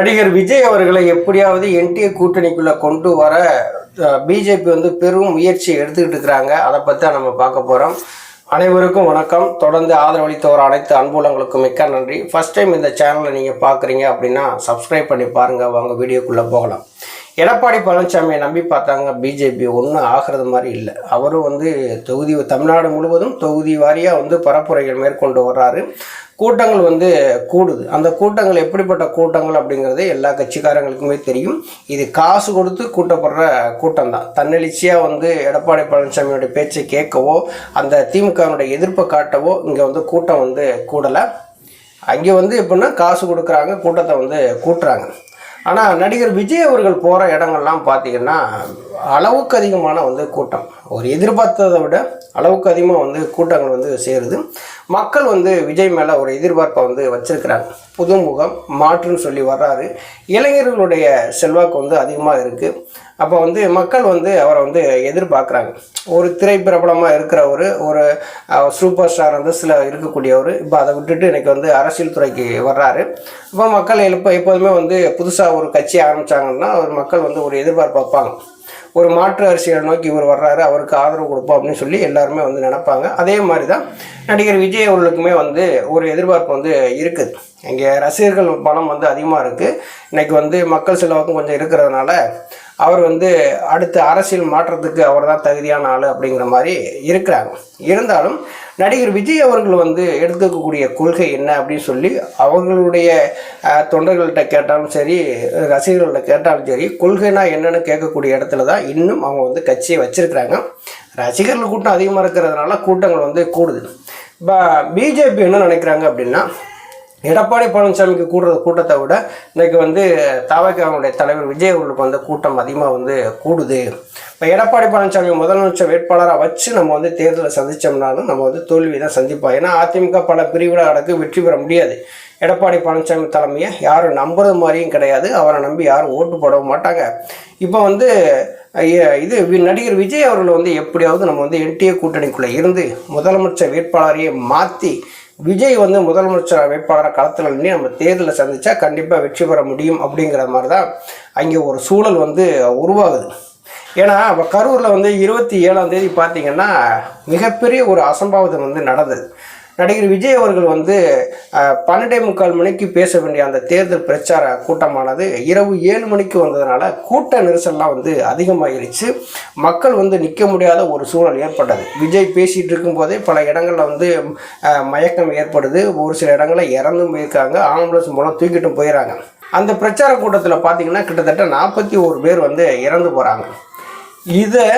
நடிகர் விஜய் அவர்களை எப்படியாவது என்டிஏ கூட்டணிக்குள்ள கொண்டு வர பிஜேபி வந்து பெரும் முயற்சி எடுத்துக்கிட்டு இருக்கிறாங்க. அதை பற்றி தான் நம்ம பார்க்க போகிறோம் அனைவருக்கும் வணக்கம். தொடர்ந்து ஆதரவளித்த ஒரு அனைத்து அன்புலங்களுக்கும் மிக்க நன்றி. ஃபர்ஸ்ட் டைம் இந்த சேனலை நீங்கள் பார்க்குறீங்க அப்படின்னா சப்ஸ்கிரைப் பண்ணி பாருங்கள் வாங்க வீடியோக்குள்ளே போகலாம். எடப்பாடி பழனிசாமியை நம்பி பார்த்தாங்க பிஜேபி ஒன்றும் ஆகிறது மாதிரி இல்லை. அவரும் வந்து தொகுதி தமிழ்நாடு முழுவதும் தொகுதி வாரியாக வந்து பரப்புரைகள் மேற்கொண்டு வர்றாரு. கூட்டங்கள் வந்து கூடுது. அந்த கூட்டங்கள் எப்படிப்பட்ட கூட்டங்கள் அப்படிங்கிறது எல்லா கட்சிக்காரங்களுக்குமே தெரியும். இது காசு கொடுத்து கூட்டப்படுற கூட்டம் தான் தன்னெழுச்சியாக வந்து எடப்பாடி பழனிசாமியோட பேச்சை கேட்கவோ அந்த திமுகவினுடைய எதிர்ப்பை காட்டவோ இங்கே வந்து கூட்டம் வந்து கூடலை. அங்கே வந்து எப்படின்னா காசு கொடுக்குறாங்க கூட்டத்தை வந்து கூட்டுறாங்க. ஆனால் நடிகர் விஜய் அவர்கள் போகிற இடங்கள்லாம் பார்த்தீங்கன்னா அளவுக்கு அதிகமான வந்து கூட்டம். ஒரு எதிர்பார்த்ததை விட அளவுக்கு அதிகமாக வந்து கூட்டங்கள் வந்து சேருது. மக்கள் வந்து விஜய் மேலே ஒரு எதிர்பார்ப்பை வந்து வச்சுருக்கிறாங்க. புதுமுகம் மாற்றுன்னு சொல்லி வர்றாரு. இளைஞர்களுடைய செல்வாக்கு வந்து அதிகமாக இருக்குது அப்போ வந்து மக்கள் வந்து அவரை வந்து எதிர்பார்க்குறாங்க. ஒரு திரை பிரபலமாக இருக்கிறவர் ஒரு சூப்பர் ஸ்டார் வந்து சில இருக்கக்கூடியவர் இப்போ அதை விட்டுட்டு இன்றைக்கி வந்து அரசியல் துறைக்கு வர்றாரு. இப்போ மக்கள் எழுப்ப எப்போதுமே வந்து புதுசாக ஒரு கட்சி ஆரம்பித்தாங்கன்னா ஒரு மக்கள் வந்து ஒரு எதிர்பார்ப்பு வைப்பாங்க. ஒரு மாற்று அரசியல் நோக்கி இவர் வர்றாரு அவருக்கு ஆதரவு கொடுப்போம் அப்படின்னு சொல்லி எல்லாருமே வந்து நினைப்பாங்க. அதே மாதிரி தான் நடிகர் விஜய் அவர்களுக்குமே வந்து ஒரு எதிர்பார்ப்பு வந்து இருக்குது இங்கே ரசிகர்கள் பலம் வந்து அதிகமாக இருக்குது இன்னைக்கு வந்து மக்கள் செல்வாக்கும் கொஞ்சம் இருக்கிறதுனால அவர் வந்து அடுத்த அரசியல் மாற்றத்துக்கு அவர் தான் தகுதியான ஆள் அப்படிங்கிற மாதிரி இருக்கிறாங்க. இருந்தாலும் நடிகர் விஜய் அவர்கள் வந்து எடுத்துக்கக்கூடிய கொள்கை என்ன அப்படின்னு சொல்லி அவர்களுடைய தொண்டர்கள்கிட்ட தொண்டர்கள்ட்ட கேட்டாலும் சரி ரசிகர்கள்ட்ட கேட்டாலும் சரி கொள்கைனா என்னென்னு கேட்கக்கூடிய இடத்துல தான் இன்னும் அவங்க வந்து கட்சியை வச்சுருக்கிறாங்க. ரசிகர்கள் கூட்டம் அதிகமாக இருக்கிறதுனால கூட்டங்கள் வந்து கூடுது. இப்போ பிஜேபி என்ன நினைக்கிறாங்க அப்படின்னா எடப்பாடி பழனிசாமிக்கு கூடுற கூட்டத்தை விட இன்னைக்கு வந்து தவகனுடைய தலைவர் விஜய் அவர்களுக்கு வந்து கூட்டம் அதிகமாக வந்து கூடுது. இப்போ எடப்பாடி பழனிசாமி முதலமைச்சர் வேட்பாளராக வச்சு நம்ம வந்து தேர்தலை சந்தித்தோம்னாலும் நம்ம வந்து தோல்வி தான் சந்திப்போம். ஏன்னா அதிமுக பல பிரிவில் அடக்கு வெற்றி பெற முடியாது. எடப்பாடி பழனிசாமி தலைமையை யாரும் நம்புறது மாதிரியும் கிடையாது. அவரை நம்பி யாரும் ஓட்டு போடவும் மாட்டாங்க. இப்போ வந்து இது வி- நடிகர் விஜய் அவர்கள் வந்து எப்படியாவது நம்ம வந்து என்டிஏ கூட்டணிக்குள்ளே இருந்து முதலமைச்சர் வேட்பாளரையே மாற்றி விஜய் வந்து முதலமைச்சர் வேட்பாளர் களத்தில் நின்று நம்ம தேர்தலை சந்தித்தா கண்டிப்பாக வெற்றி பெற முடியும் அப்படிங்கிற மாதிரி தான் அங்கே ஒரு சூழல் வந்து உருவாகுது. ஏன்னா அப்போ கரூரில் வந்து இருபத்தி ஏழாம் தேதி பார்த்தீங்கன்னா மிகப்பெரிய ஒரு அசம்பாவிதம் வந்து நடந்தது. நடிகர் விஜய் அவர்கள் வந்து பன்னெண்டே முக்கால் மணிக்கு பேச வேண்டிய அந்த தேர்தல் பிரச்சார கூட்டமானது இரவு ஏழு மணிக்கு வந்ததுனால கூட்ட நெரிசல்லாம் வந்து அதிகமாகிருச்சு. மக்கள் வந்து நிற்க முடியாத ஒரு சூழல் ஏற்பட்டது. விஜய் பேசிகிட்டு இருக்கும்போதே பல இடங்களில் வந்து மயக்கம் ஏற்படுது. ஒரு சில இடங்களில் இறந்தும் போயிருக்காங்க. ஆம்புலன்ஸ் மூலம் தூக்கிட்டும் போயிடறாங்க அந்த பிரச்சார கூட்டத்தில் பார்த்தீங்கன்னா கிட்டத்தட்ட நாற்பத்தி ஒரு பேர் வந்து இறந்து போகிறாங்க இதை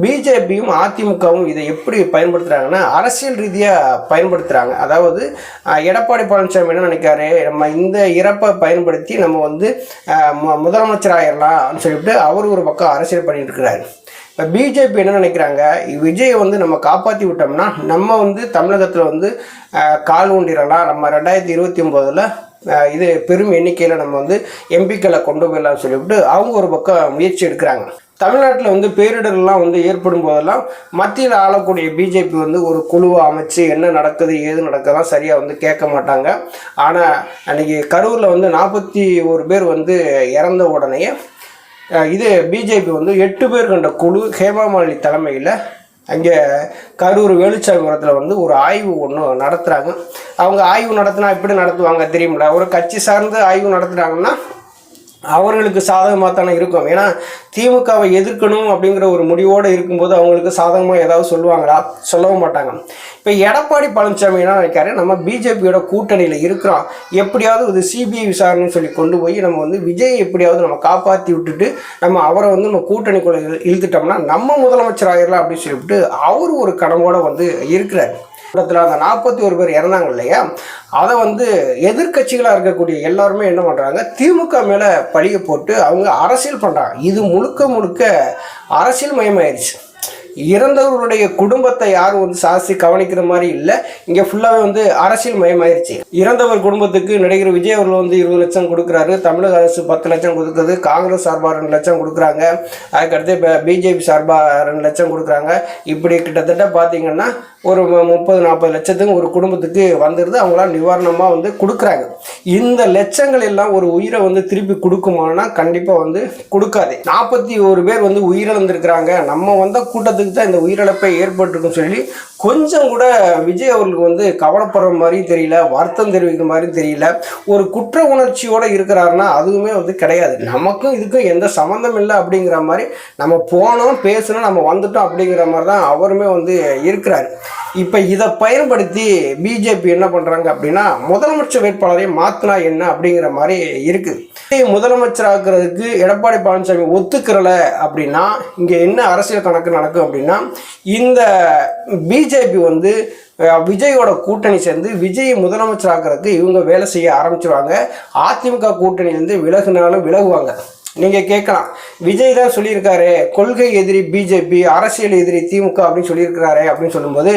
பிஜேபியும் அதிமுகவும் இதை எப்படி பயன்படுத்துகிறாங்கன்னா அரசியல் ரீதியாக பயன்படுத்துகிறாங்க அதாவது எடப்பாடி பழனிசாமி என்ன நினைக்காரு நம்ம இந்த இறப்பை பயன்படுத்தி நம்ம வந்து மு- முதலமைச்சர் ஆயிடலாம்னு சொல்லிட்டு அவர் ஒரு பக்கம் அரசியல் பண்ணிட்டு இருக்கிறாரு. இப்போ பிஜேபி என்ன நினைக்கிறாங்க? விஜயை வந்து நம்ம காப்பாற்றி விட்டோம்னா நம்ம வந்து தமிழகத்தில் வந்து கால் ஊண்டிடலாம். நம்ம ரெண்டாயிரத்தி இருபத்தி ஒம்போதில் இது பெரும் எண்ணிக்கையில் நம்ம வந்து எம்பிக்களை கொண்டு போயிடலாம்னு சொல்லிவிட்டு அவங்க ஒரு பக்கம் முயற்சி எடுக்கிறாங்க. தமிழ்நாட்டில் வந்து பேரிடர்லாம் வந்து ஏற்படும் போதெல்லாம் மத்தியில் ஆளக்கூடிய பிஜேபி வந்து ஒரு குழுவை அமைச்சு என்ன நடக்குது ஏது நடக்குதுலாம் சரியாக வந்து கேட்க மாட்டாங்க. ஆனால் அன்றைக்கி கரூரில் வந்து நாற்பத்தி ஒரு பேர் வந்து இறந்த உடனே இது பிஜேபி வந்து எட்டு பேர் கொண்ட குழு ஹேமாமாலினி தலைமையில் அங்கே கரூர் வேலுச்சாமிபுரத்தில் வந்து ஒரு ஆய்வு ஒன்று நடத்துகிறாங்க அவங்க ஆய்வு நடத்தினா எப்படி நடத்துவாங்க தெரியுமில்ல? ஒரு கட்சி சார்ந்து ஆய்வு நடத்துகிறாங்கன்னா அவர்களுக்கு சாதகமாக தானே இருக்கும். ஏன்னா திமுகவை எதிர்க்கணும் அப்படிங்கிற ஒரு முடிவோடு இருக்கும்போது அவங்களுக்கு சாதகமாக ஏதாவது சொல்லுவாங்களா? சொல்லவும் மாட்டாங்க. இப்போ எடப்பாடி பழனிசாமி என்ன நினைக்காரு நம்ம பிஜேபியோட கூட்டணியில் இருக்கிறோம். எப்படியாவது இது சிபிஐ விசாரணைன்னு சொல்லி கொண்டு போய் நம்ம வந்து விஜய் எப்படியாவது நம்ம காப்பாற்றி விட்டுட்டு நம்ம அவரை வந்து நம்ம கூட்டணிக்குள்ளே இழுத்துட்டோம்னா நம்ம முதலமைச்சர் ஆகிடலாம் அப்படின்னு சொல்லிவிட்டு அவர் ஒரு கனவோடு வந்து இருக்கிறார். கூட்டத்தில் அந்த நாற்பத்தி ஒரு பேர் இறந்தாங்க இல்லையா? அதை வந்து எதிர்க்கட்சிகளாக இருக்கக்கூடிய எல்லாருமே என்ன பண்ணுறாங்க திமுக மேலே பழிய போட்டு அவங்க அரசியல் பண்ணுறாங்க இது முழுக்க முழுக்க அரசியல் மயமாயிருச்சு. இறந்தவர்களுடைய குடும்பத்தை யாரும் வந்து சாசி கவனிக்கிற மாதிரி இல்லை. இங்கே ஃபுல்லாகவே வந்து அரசியல் மயமாயிருச்சு. இறந்தவர் குடும்பத்துக்கு நடிகர் விஜய் அவர்கள் வந்து இருபது லட்சம் கொடுக்குறாரு. தமிழக அரசு பத்து லட்சம் கொடுக்குறது காங்கிரஸ் சார்பாக ரெண்டு லட்சம் கொடுக்குறாங்க. அதுக்கடுத்து இப்போ பிஜேபி சார்பாக ரெண்டு லட்சம் கொடுக்குறாங்க. இப்படி கிட்டத்தட்ட பார்த்தீங்கன்னா ஒரு முப்பது நாற்பது லட்சத்துக்கு ஒரு குடும்பத்துக்கு வந்துடுது அவங்களாம் நிவாரணமாக வந்து கொடுக்குறாங்க. இந்த லட்சங்கள் எல்லாம் ஒரு உயிரை வந்து திருப்பி கொடுக்குமானா கண்டிப்பாக வந்து கொடுக்காது. நாற்பத்தி ஒரு பேர் வந்து உயிரிழந்திருக்கிறாங்க. நம்ம வந்த கூட்டத்துக்கு தான் இந்த உயிரிழப்பை ஏற்பட்டிருக்குன்னு சொல்லி கொஞ்சம் கூட விஜய் அவர்களுக்கு வந்து கவலைப்படுற மாதிரியும் தெரியல வருத்தம் தெரிவிக்கிற மாதிரியும் தெரியல. ஒரு குற்ற உணர்ச்சியோட இருக்கிறாருன்னா அதுவுமே வந்து கிடையாது. நமக்கும் இதுக்கும் எந்த சம்மந்தம் இல்லை அப்படிங்கிற மாதிரி நம்ம போனோம் பேசணும் நம்ம வந்துட்டோம் அப்படிங்கிற மாதிரி தான் அவருமே வந்து இருக்கிறார். இப்போ இதை பயன்படுத்தி பிஜேபி என்ன பண்ணுறாங்க அப்படின்னா முதலமைச்சர் வேட்பாளரை மாற்றினா என்ன அப்படிங்கிற மாதிரி இருக்குது. முதலமைச்சர் ஆக்குறதுக்கு எடப்பாடி பழனிசாமி ஒத்துக்கிறல அப்படின்னா இங்கே என்ன அரசியல் கணக்கு நடக்கும் அப்படின்னா இந்த பிஜேபி வந்து விஜயோட கூட்டணி சேர்ந்து விஜய் முதலமைச்சர் ஆக்குறதுக்கு இவங்க வேலை செய்ய ஆரம்பிச்சிருவாங்க. அதிமுக கூட்டணியிலேருந்து விலகுனாலும் விலகுவாங்க. நீங்கள் கேட்கலாம். விஜய் தான் சொல்லியிருக்காரு கொள்கை எதிரி பிஜேபி அரசியல் எதிரி திமுக அப்படின்னு சொல்லியிருக்கிறாரு அப்படின்னு சொல்லும்போது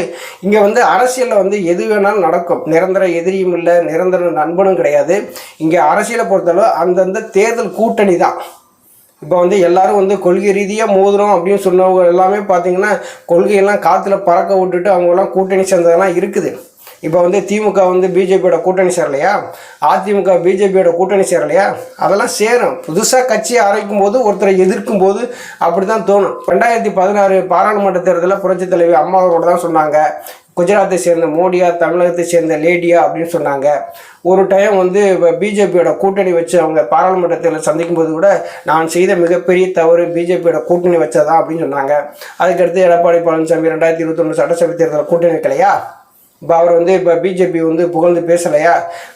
இங்கே வந்து அரசியலில் வந்து எது வேணாலும் நடக்கும். நிரந்தர எதிரியும் இல்லை நிரந்தர நண்பனும் கிடையாது. இங்கே அரசியலை பொறுத்தளவு அந்தந்த தேர்தல் கூட்டணி தான். இப்போ வந்து எல்லாரும் வந்து கொள்கை ரீதியாக மோதுறோம் அப்படின்னு சொன்னவங்க எல்லாமே பார்த்தீங்கன்னா கொள்கையெல்லாம் காற்றுல பறக்க விட்டுட்டு அவங்கெல்லாம் கூட்டணி சேர்ந்ததெல்லாம் இருக்குது. இப்போ வந்து திமுக வந்து பிஜேபியோட கூட்டணி சேரலையா? அதிமுக பிஜேபியோட கூட்டணி சேரலையா? அதெல்லாம் சேரும். புதுசாக கட்சியை ஆரம்பிக்கும் போது ஒருத்தரை எதிர்க்கும் போது அப்படி தான் தோணும். ரெண்டாயிரத்தி பதினாறு பாராளுமன்ற தேர்தலில் புரட்சித் தலைவி அம்மா அவரோட தான் சொன்னாங்க. குஜராத்தை சேர்ந்த மோடியா தமிழகத்தை சேர்ந்த லேடியா அப்படின்னு சொன்னாங்க. ஒரு டைம் வந்து பிஜேபியோட கூட்டணி வச்சு அவங்க பாராளுமன்றத்தில் சந்திக்கும் போது கூட நான் செய்த மிகப்பெரிய தவறு பிஜேபியோட கூட்டணி வச்சதா அப்படின்னு சொன்னாங்க. அதுக்கடுத்து எடப்பாடி பழனிசாமி ரெண்டாயிரத்தி இருபத்தொன்று சட்டசபை தேர்தலில் கூட்டணி வைக்கலையா? இப்போ அவர் வந்து இப்போ பிஜேபி வந்து புகழ்ந்து பேசலையா?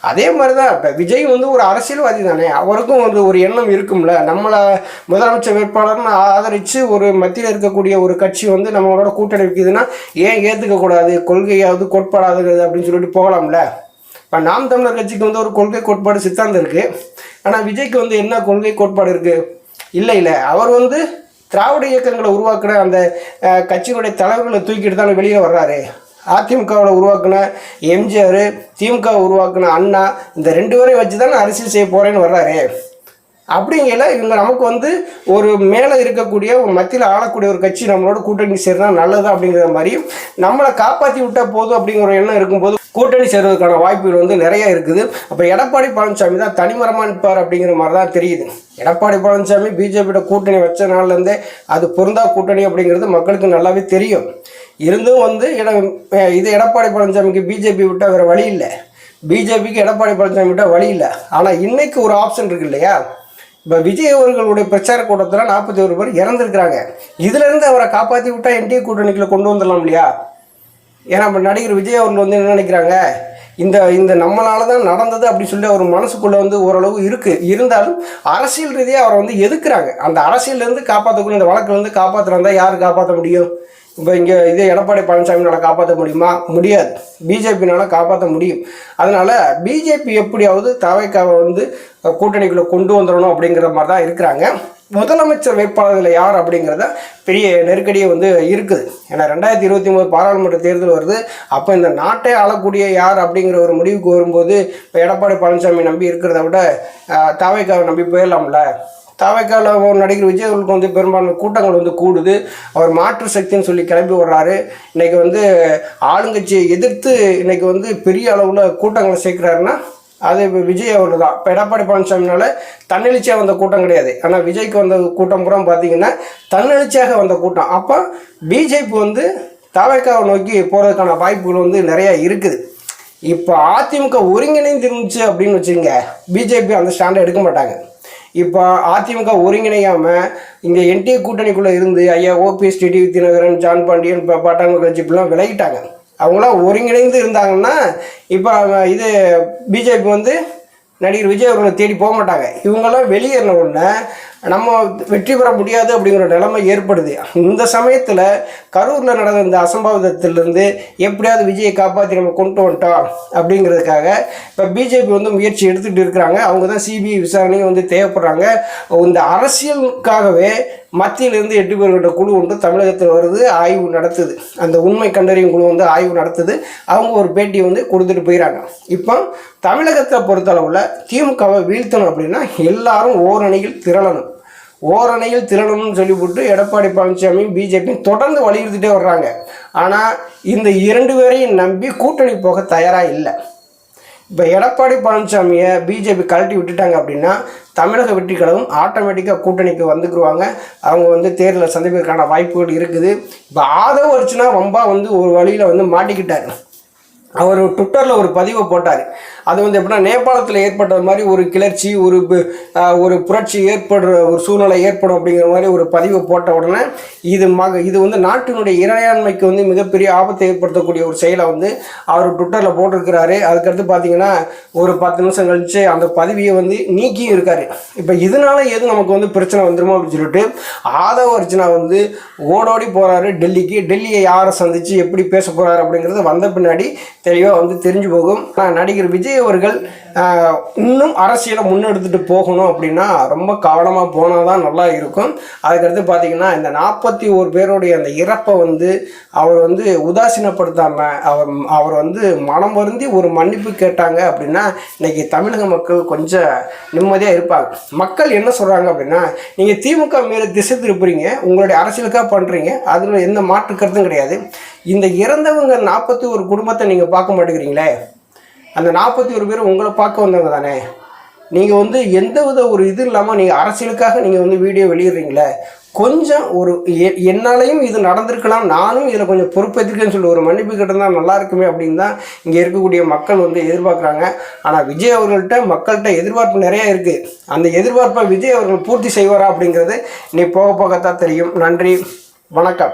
அதே மாதிரி தான் இப்போ விஜய் வந்து ஒரு அரசியல்வாதி தானே? அவருக்கும் வந்து ஒரு எண்ணம் இருக்கும்ல. நம்மளை முதலமைச்சர் வேட்பாளர்னு ஆதரித்து ஒரு மத்தியில் இருக்கக்கூடிய ஒரு கட்சி வந்து நம்மளோட கூட்டணி வைக்குதுன்னா ஏன் ஏற்றுக்கக்கூடாது கொள்கையாவது கோட்பாடாது அப்படின்னு சொல்லிட்டு போகலாம்ல. இப்போ நாம் தமிழர் கட்சிக்கு வந்து ஒரு கொள்கை கோட்பாடு சித்தாந்தம் இருக்குது ஆனால் விஜய்க்கு வந்து என்ன கொள்கை கோட்பாடு இருக்குது இல்லை இல்லை. அவர் வந்து திராவிட இயக்கங்களை உருவாக்குற அந்த கட்சியினுடைய தலைவர்களை தூக்கிட்டு தான் வெளியே வர்றாரு. அதிமுகவில் உருவாக்குன எம்ஜிஆர் திமுக உருவாக்குன அண்ணா இந்த ரெண்டு பேரையும் வச்சு தானே அரசியல் செய்ய போகிறேன்னு வர்றாரு. அப்படிங்கல இவங்க நமக்கு வந்து ஒரு மேலே இருக்கக்கூடிய ஒரு மத்தியில் ஆளக்கூடிய ஒரு கட்சி நம்மளோட கூட்டணி சேர்ந்தா நல்லது அப்படிங்கிற மாதிரி நம்மளை காப்பாற்றி விட்டா போதும் அப்படிங்கிற ஒரு எண்ணம் இருக்கும்போது கூட்டணி சேர்வதற்கான வாய்ப்புகள் வந்து நிறைய இருக்குது. அப்போ எடப்பாடி பழனிசாமி தான் தனிமரமாக நிற்பார் அப்படிங்கிற மாதிரி தான் தெரியுது. எடப்பாடி பழனிசாமி பிஜேபியோட கூட்டணி வச்ச நாள்லேருந்தே அது பொருந்தா கூட்டணி அப்படிங்கிறது மக்களுக்கு நல்லாவே தெரியும். இருந்தும் வந்து இட இது எடப்பாடி பழனிசாமிக்கு பிஜேபி விட்டால் வேறு வழி இல்லை. பிஜேபிக்கு எடப்பாடி பழனிசாமி விட்டால் வழி இல்லை. ஆனால் இன்றைக்கு ஒரு ஆப்ஷன் இருக்கு இல்லையா? இப்போ விஜய் அவர்களுடைய பிரச்சார கூட்டத்தில் நாற்பத்தி ஒரு பேர் இறந்துருக்கிறாங்க. இதுலேருந்து அவரை காப்பாற்றி விட்டால் என்டிஏ கூட்டணிக்கில் கொண்டு வந்துடலாம் இல்லையா? ஏன்னா இப்போ நடிகர் விஜய் அவர்கள் வந்து என்ன நினைக்கிறாங்க? இந்த இந்த நம்மளால தான் நடந்தது அப்படின்னு சொல்லி அவர் மனசுக்குள்ளே வந்து ஓரளவு இருக்குது இருந்தாலும் அரசியல் ரீதியாக அவரை வந்து எதுக்குறாங்க? அந்த அரசியல்லேருந்து காப்பாற்றக்கூடிய இந்த வழக்குலேருந்து காப்பாற்றுறாங்க யார் காப்பாற்ற முடியும்? இப்போ இங்கே இதே எடப்பாடி பழனிசாமினால் காப்பாற்ற முடியுமா? முடியாது. பிஜேபினால் காப்பாற்ற முடியும். அதனால் பிஜேபி எப்படியாவது தவைக்காவை வந்து கூட்டணிக்குள்ளே கொண்டு வந்துடணும் அப்படிங்கிற மாதிரி தான் இருக்கிறாங்க. முதலமைச்சர் வேட்பாளர்கள் யார் அப்படிங்கிறத பெரிய நெருக்கடியே வந்து இருக்குது. ஏன்னா ரெண்டாயிரத்தி இருபத்தி மூணு பாராளுமன்ற தேர்தல் வருது. அப்போ இந்த நாட்டை ஆளக்கூடிய யார் அப்படிங்கிற ஒரு முடிவுக்கு வரும்போது இப்போ எடப்பாடி பழனிசாமி நம்பி இருக்கிறத விட தாவைக்காவை நம்பி போயிடலாம்ல? தவைக்கால ஒரு நடிகர் விஜய் அவர்களுக்கு வந்து பெரும்பான்மை கூட்டங்கள் வந்து கூடுது. அவர் மாற்று சக்தின்னு சொல்லி கிளம்பி வர்றாரு இன்னைக்கு வந்து ஆளுங்கட்சியை எதிர்த்து இன்னைக்கு வந்து பெரிய அளவில் கூட்டங்களை சேர்க்குறாருன்னா அது இப்போ விஜய் அவர்கள் தான் இப்போ எடப்பாடி பழனிசாமினால தன்னெழுச்சியாக வந்த கூட்டம் கிடையாது. ஆனால் விஜய்க்கு வந்த கூட்டம் பூரா பார்த்தீங்கன்னா தன்னெழுச்சியாக வந்த கூட்டம். அப்போ பிஜேபி வந்து தவைக்காவை நோக்கி போகிறதுக்கான வாய்ப்புகள் வந்து நிறையா இருக்குது. இப்போ அதிமுக ஒருங்கிணைந்து இருந்துச்சு அப்படின்னு வச்சுங்க பிஜேபி அந்த ஸ்டாண்டை எடுக்க மாட்டாங்க. இப்போ அதிமுக ஒருங்கிணையாமல் இங்கே என்டிஏ கூட்டணிக்குள்ளே இருந்து ஐயா ஓபிஎஸ் டிடி தினகரன் ஜான் பாண்டியன் இப்போ பாட்டாங்க கட்சி இப்படிலாம் விலகிட்டாங்க. அவங்களாம் ஒருங்கிணைந்து இருந்தாங்கன்னா இப்போ இது பிஜேபி வந்து நடிகர் விஜய் அவர்களை தேடி போக மாட்டாங்க. இவங்கெல்லாம் வெளியேறின உடனே நம்ம வெற்றி பெற முடியாது அப்படிங்கிற நிலைமை ஏற்படுது. இந்த சமயத்தில் கரூரில் நடந்த இந்த அசம்பாவிதத்திலிருந்து எப்படியாவது விஜயை காப்பாற்றி நம்ம கொண்டு வந்துட்டோம் அப்படிங்கிறதுக்காக இப்போ பிஜேபி வந்து முயற்சி எடுத்துகிட்டு இருக்கிறாங்க. அவங்க தான் சிபிஐ விசாரணையும் வந்து தேவைப்படுறாங்க. இந்த அரசியலுக்காகவே மத்தியிலிருந்து எட்டு பேர் கொண்ட குழு ஒன்று தமிழகத்தில் வருது ஆய்வு நடத்துது. அந்த உண்மை கண்டறியும் குழு வந்து ஆய்வு நடத்துது. அவங்க ஒரு பேட்டியை வந்து கொடுத்துட்டு போயிடறாங்க இப்போ தமிழகத்தை பொறுத்தளவில் திமுகவை வீழ்த்தணும் அப்படின்னா எல்லாரும் ஓரணியில் திரளணும். ஓரணையில் திரளணும்னு சொல்லிவிட்டு எடப்பாடி பழனிசாமி பிஜேபி தொடர்ந்து வலியுறுத்திட்டே வர்றாங்க. ஆனால் இந்த இரண்டு பேரையும் நம்பி கூட்டணி போக தயாராக இல்லை. இப்போ எடப்பாடி பழனிசாமியை பிஜேபி கழட்டி விட்டுட்டாங்க அப்படின்னா தமிழக வெற்றி கழகம் ஆட்டோமேட்டிக்காக கூட்டணிக்கு வந்துக்குருவாங்க. அவங்க வந்து தேர்தலை சந்திப்பதற்கான வாய்ப்புகள் இருக்குது. இப்போ ஆதவ அர்ச்சனா ரொம்ப வந்து ஒரு வழியில் வந்து மாட்டிக்கிட்டார். அவர் ட்விட்டரில் ஒரு பதிவை போட்டார். அது வந்து எப்படின்னா நேபாளத்தில் ஏற்பட்ட மாதிரி ஒரு கிளர்ச்சி ஒரு ஒரு புரட்சி ஏற்படுற ஒரு சூழ்நிலை ஏற்படும் அப்படிங்கிற மாதிரி ஒரு பதிவை போட்ட உடனே இது மக இது வந்து நாட்டினுடைய இறையாண்மைக்கு வந்து மிகப்பெரிய ஆபத்தை ஏற்படுத்தக்கூடிய ஒரு செயலை வந்து அவர் ட்விட்டரில் போட்டிருக்கிறாரு. அதுக்கடுத்து பார்த்தீங்கன்னா ஒரு பத்து நிமிஷம் கழிச்சு அந்த பதவியை வந்து நீக்கியும் இருக்காரு. இப்போ இதனால எதுவும் நமக்கு வந்து பிரச்சனை வந்துருமோ அப்படின்னு சொல்லிட்டு ஆதவ அர்ச்சனா வந்து ஓடோடி போகிறாரு டெல்லிக்கு. டெல்லியை யாரை சந்தித்து எப்படி பேச போகிறாரு அப்படிங்கிறது வந்த பின்னாடி தெளிவாக வந்து தெரிஞ்சு போகும். ஆனால் நடிகர் விஜய் அவர்கள் இன்னும் அரசியலை முன்னெடுத்துட்டு போகணும் அப்படின்னா ரொம்ப கவனமாக போனால் தான் நல்லா இருக்கும். அதுக்கடுத்து பார்த்தீங்கன்னா இந்த நாற்பத்தி ஒரு பேருடைய அந்த இறப்பை வந்து அவர் வந்து உதாசீனப்படுத்தாமல் அவர் அவர் வந்து மனம் வருந்தி ஒரு மன்னிப்பு கேட்டாங்க அப்படின்னா இன்றைக்கி தமிழக மக்கள் கொஞ்சம் நிம்மதியாக இருப்பாங்க. மக்கள் என்ன சொல்கிறாங்க அப்படின்னா நீங்கள் திமுக மேலே திசை திருப்புறீங்க உங்களுடைய அரசியலுக்காக பண்ணுறீங்க அதில் எந்த மாற்று கருத்தும் கிடையாது. இந்த இறந்தவங்க நாற்பத்தி ஒரு குடும்பத்தை நீங்கள் பார்க்க மாட்டேங்கிறீங்களே அந்த நாற்பத்தி ஒரு பேர் உங்களை பார்க்க வந்தவங்க தானே? நீங்கள் வந்து எந்த வித ஒரு இது இல்லாமல் நீங்கள் அரசியலுக்காக நீங்கள் வந்து வீடியோ வெளியிடுறீங்களே? கொஞ்சம் ஒரு எ- என்னாலையும் இது நடந்திருக்கலாம் நானும் இதில் கொஞ்சம் பொறுப்பேற்றுக்கேன்னு சொல்லி ஒரு மன்னிப்பு கிட்டதான் நல்லா இருக்குமே அப்படின்னு தான் இங்கே இருக்கக்கூடிய மக்கள் வந்து எதிர்பார்க்குறாங்க. ஆனால் விஜய் அவர்கள்ட்ட மக்கள்கிட்ட எதிர்பார்ப்பு நிறையா இருக்குது அந்த எதிர்பார்ப்பை விஜய் அவர்கள் பூர்த்தி செய்வாரா அப்படிங்கிறது நீ போக போகத்தான் தெரியும். நன்றி. வணக்கம்.